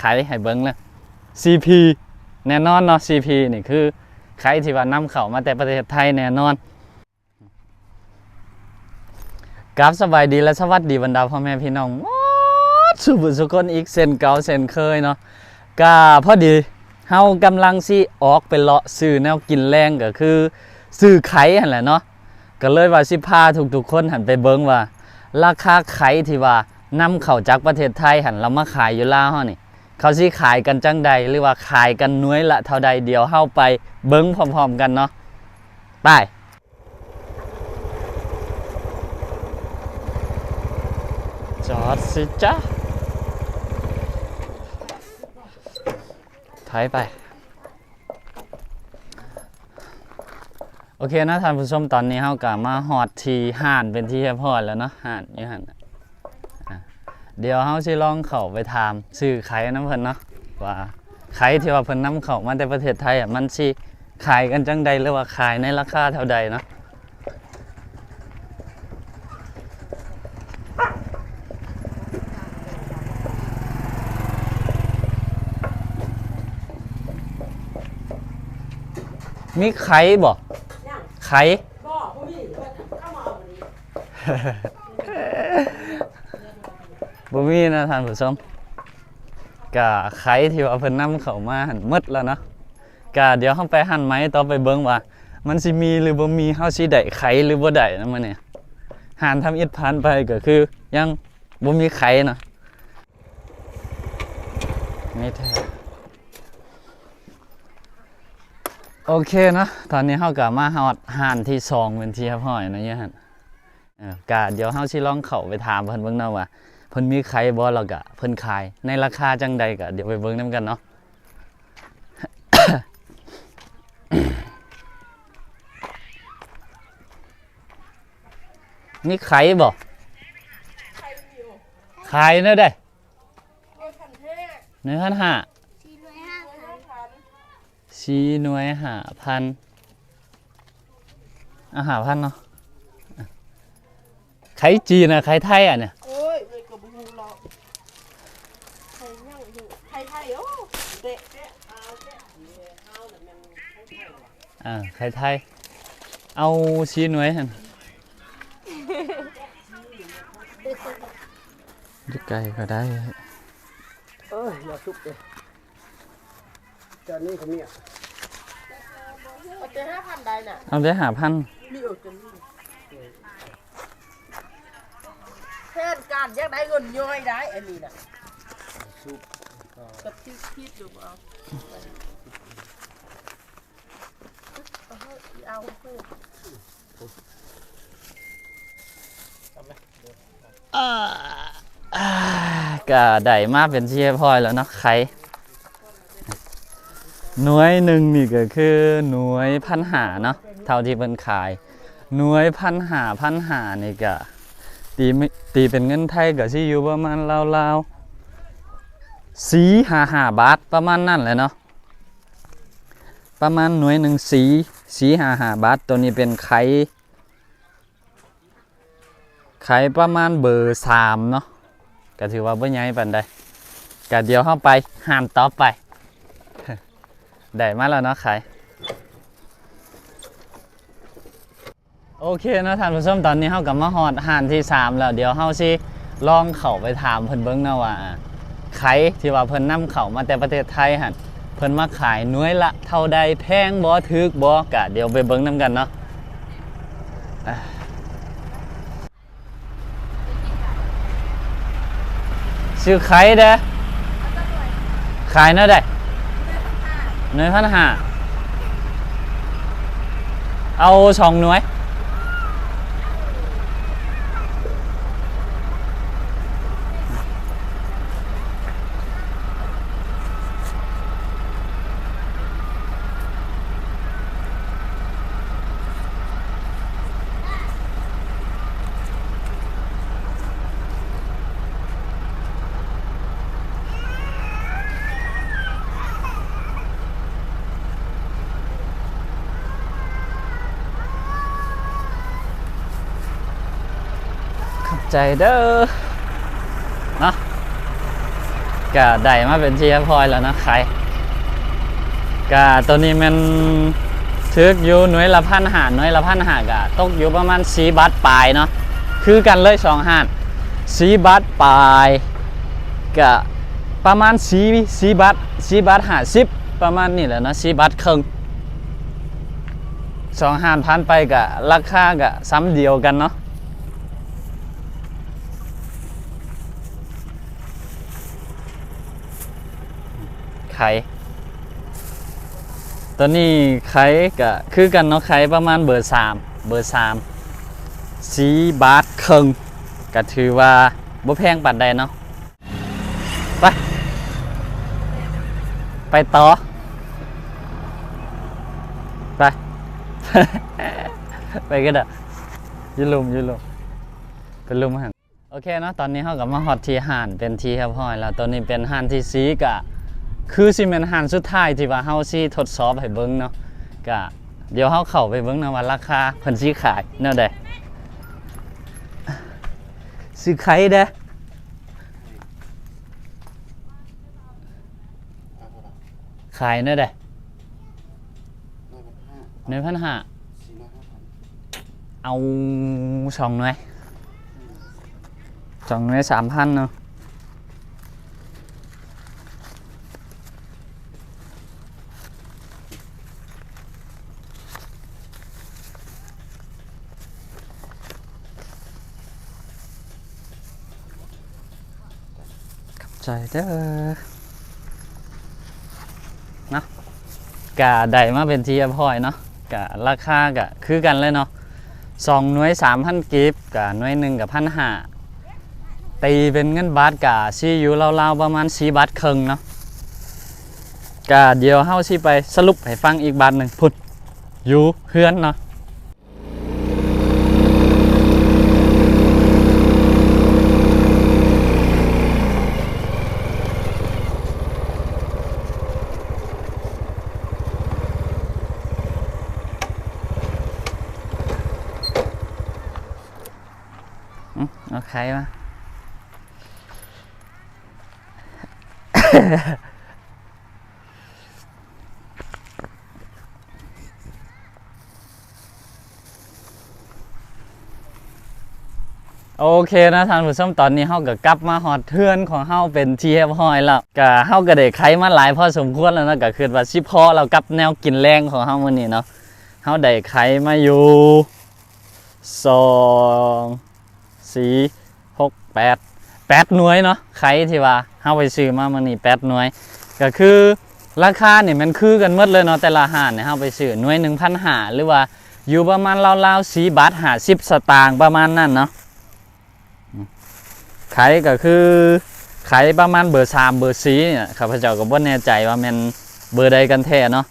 ขายให้เบิ้งเลย CP แน่นอนเนาะ CP นี่คือใครที่ว่านำเข้ามาแต่ประเทศไทยแน่นอนกราบสบายดีและสวัสดีบรรดาพ่อแม่พี่น้องสุบุสุคนอีกเส้นเก่าเส้นเคยเนาะก็พอดีเฮากำลังสิออกไปเลาะซื้อแนวกินแรงก็คือซื้อไข่หั่นแหละเนาะก็เลยว่าสิพาทุกๆคนหันไปเบิ่งว่า ราคาไข่ที่ว่านำเข้าจากประเทศไทยหันเรามาขายอยู่ลาวเฮานี่ เขาสิขายกันจังใดหรือว่าขายกันน้วยละเท่าใดเดียวเฮาไปเบิ้งพร้อมๆกันเนาะไปจอดสิจ้าถอยไป โอเคนะท่านผู้ชมตอนนี้เฮากะมาฮอดทีห่านเป็นที่เรียบร้อยแล้วเนาะห่านอยู่ห่านน่ะอะ เดี๋ยวเฮาสิลองเข้าไปถามซื้อไข่น้ำเพิ่นเนาะว่าไข่ที่ว่าเพิ่นนำเข้ามาแต่ประเทศไทยอะมันสิขายกันจังใดหรือว่าขายในราคาเท่าใดเนาะมีไข่บ่ยังไข่บ่ผู้หญิงเข้ามาเอาวันนี้ บ่มีนะท่านผู้ชมกะไข่ที่ว่าเพิ่นนำเข้ามาหั่นหมดแล้วเนาะกะเดี๋ยวเฮาไปหั่นไหมต่อไปเบิ่งว่า มันสิมีหรือบ่มีเฮาสิได้ไข่หรือบ่ได้นะมื้อนี้หานทำอิฐผ่านไปก็คือยังบ่มีไข่เนาะมีแท้โอเคเนาะตอนนี้เฮาก็มาฮอดหานที่สองเป็นที่เรียบร้อยนะเนี่ยหั่นเออกะเดี๋ยวเฮาสิลองเข้าไปถามเพิ่นเบิ่งเนาะว่า เพิ่นมีขายบ่แล้วก็เพิ่นขายในราคาจังใดก็เดี๋ยวไปเบิ่งนํกันเนาะมีขายบ่ใครอยู่ขายเนาะได้เงินพันเทศหนึ่งพันห้าสี่ร้อยห้าพันสี่หน่วยห้าพันอาหาพันเนาะไข่จีนอะไข่ไทยอะเนี่ยโอ้ยเลยกับบูหรอกใครยั่งอยู่ใครไทยโอ้เด็กเด็กเอาเด็กเอาเนี่ยมันใครไทยว่ะ อ่าไข่ไทย เอาสี่หน่วยหั่นดูไก่ก็ได้ เอ้ยอย่าทุบเลยจานนี้เขาเนี่ยเอาเจ็ดห้าพันได้น่ะเอาได้หาพันนี่เอาจนนี่แทนการแยกได้เงินย่อยได้อันนี้น่ะซุปกับที่คิดดูเอา เอาคืออ่าอ่าก็ได้มาเป็นที่เรียบร้อยแล้วเนาะไข่หน่วยหนึ่งนี่ก็คือหน่วยพันหาเนาะเท่าที่เพิ่นขาย หน่วยพันหาพันหานี่ก็ตีไม่ตีเป็นเงินไทยก็สิอยู่ประมาณราวๆสีหาหาบาทประมาณนั่นแหละเนาะ ประมาณหน่วยหนึ่งสีสีหาหาบาทตัวนี้เป็นไข่ไขายประมาณเบอร์สามเนาะก็ถือว่าบ่ใหญ่ปานใดก็เดี๋ยวเข้าไปห้ามต่อไปได้มาแล้วเนาะไขายโอเคนะท่านผู้ชมตอนนี้เฮากับมาฮอดห้านที่สามแล้ว เดี๋ยวเฮาสิลองเข้าไปถามเพิ่นเบิ่งเนาะว่าไข่ที่ว่าเพิ่นนำเข้ามาแต่ประเทศไทยหั่น พิ่นมาขายน่วยละเท่าใดแพงบ่ถึกบ่ก็เดี๋ยวไปเบิ่งนํกันเนาะซื้อไข่เด้อขายเนาะได้หน่วยพันห้าเอาสองหน่วย ใจเด้อเนาะก็ได้มาเป็นที่เรียบร้อยแล้วนะไข่ก็ตัวนี้มันทึกอยู่หน่วยละพันหาหน่วยละพันหากะตกอยู่ประมาณสีบาทปลายเนาะคือกันเลยสองหาดสีบาทปลายกะประมาณสีสีบาทสีบาทหาสิบประมาณนี่แหละเนาะสีบาทครึ่งสองหาดพันไปกะราคากะซ้ำเดียวกันเนาะ ไข่ตัวนี้ไข่ก็คือกันเนาะไข่ประมาณเบอร์สามเบอร์สามสีบาทครึ่งก็ถือว่าบ่แพงปานใดเนาะไปไปต่อไป ไปก็ได้อยืลุมยืลุมเป็นลุมหันโอเคเนาะตอนนี้เขากับมาฮอตที่ห่านเป็นทีครับพ่อยแล้วตัวนี้เป็นห่านที่สีกะ คือสิเป็นหารสุดท้ายที่ว่าเฮาสิทดสอบให้เบิ่งเนาะก็เดี๋ยวเฮาเข้าไปเบิ่งนะว่าราคาเพิ่นสิขายแนวใดสิขายเด้ขายแนวใดหนึ่งพันห้าเอาสองหน่วยสองหน่วยสามพันเนาะ เด้อนาะกะได้มาเป็นทีเรียบร้อยเนาะกะราคากะคือกันเลยเนาะสองหน่วยสามพันกิฟกะหน่วยหนึ่งกับพันห้าตีเป็นเงินบาทกะซีอยู่ราวๆประมาณสีบาทครึ่งเนาะกะเดี๋ยวเฮาสิไปสรุปให้ฟังอีกบาทหนึ่งพุ่นอยู่เฮือนเนาะ เอาใครมาโอเคนะท่านผู้ชมตอนนี้เฮาก็กลับมาฮอดเทือนของเฮาเป็นที่เรียบร้อยแล้วก็เฮาก็ได้ไขมาหลายพอสมควรแล้วนะก็คือว่าสิพอเรากับแนวกินแรงของเฮามื้อนี้เนาะเฮาได้ไขมาอยู่สอง สี่หกแปดแปดหน่วยเนาะไขที่ว่าเฮาไปซื้อมามื้อนี้แปดหน่วย ก็คือราคาเนี่ยมันคือกันหมดเลยเนาะแต่ละอาหารเนี่ยเฮาไปซื้อหน่วย1,500หาหรือว่าอยู่ประมาณราวๆ4บาท50สตางค์ประมาณนั้นเนาะขายก็คือขายประมาณเบอร์สามเบอร์สีเนี่ยข้าพเจ้าก็บ่แน่ใจว่ามันเบอร์ใดกันแท้เนาะ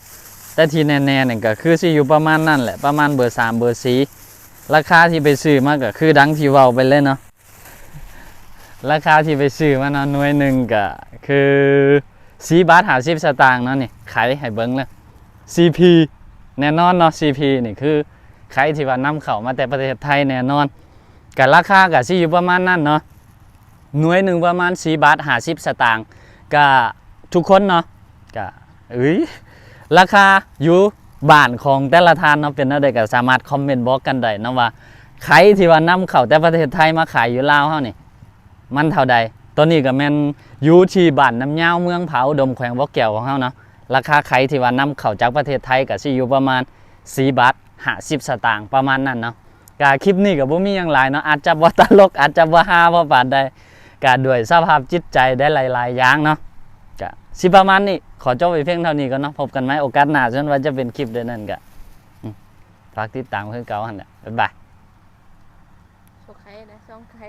แต่ที่แน่ๆเนี่ยก็คือสิอยู่ประมาณนั่นแหละประมาณเบอร์สามเบอร์สี ราคาที่ไปซื้อมาก็คือดังที่เว้าไปเลยเนาะราคาที่ไปซื้อมาเนาะหน่วยหนึ่งก็คือสีบาทหาสิบสตางค์เนาะนี่ขายให้เบิ้งเลย CP แน่นอนเนาะ CP นี่คือขายที่ว่านำเข้ามาแต่ประเทศไทยแน่นอนกับราคาก็สิอยู่ประมาณนั้นเนาะหน่วยหนึ่งประมาณ4บาท50สตางค์ก็ทุกคนเนาะก็เอ้ยราคาอยู่ บ้านของแต่ละทานเนาะเป็นอะไรก็สามารถคอมเมนต์บอกกันได้นะว่าใครที่ว่านำเข้าแต่ประเทศไทยมาขายอยู่ลาวเฮานี่มันเท่าใดตัวนี้ก็แม่นอยู่ที่บ้านน้ำยาวเมืองเผาดมแขวงบ่อแก้วของเฮาเนาะราคาไข่ที่ว่านำเข้าจากประเทศไทยก็สิอยู่ประมาณ4บาท50สตางค์ประมาณนั้นเนาะก็คลิปนี้ก็บ่มีหยังหลายเนาะอาจจะบ่ตลกอาจจะบ่ฮาบ่ปานใดก็ด้วยสภาพจิตใจได้หลายๆอย่างเนาะ สิประมาณนี้ขอจบไปเพียงเท่านี้ก็เนาะพบกันไหมโอกาสหน้าจนว่าจะเป็นคลิปเดือนนั้นกะฝากติดตามเพื่อนเก่าหันแหละบ๊ายบายโชว์ไข่นะช่องใคร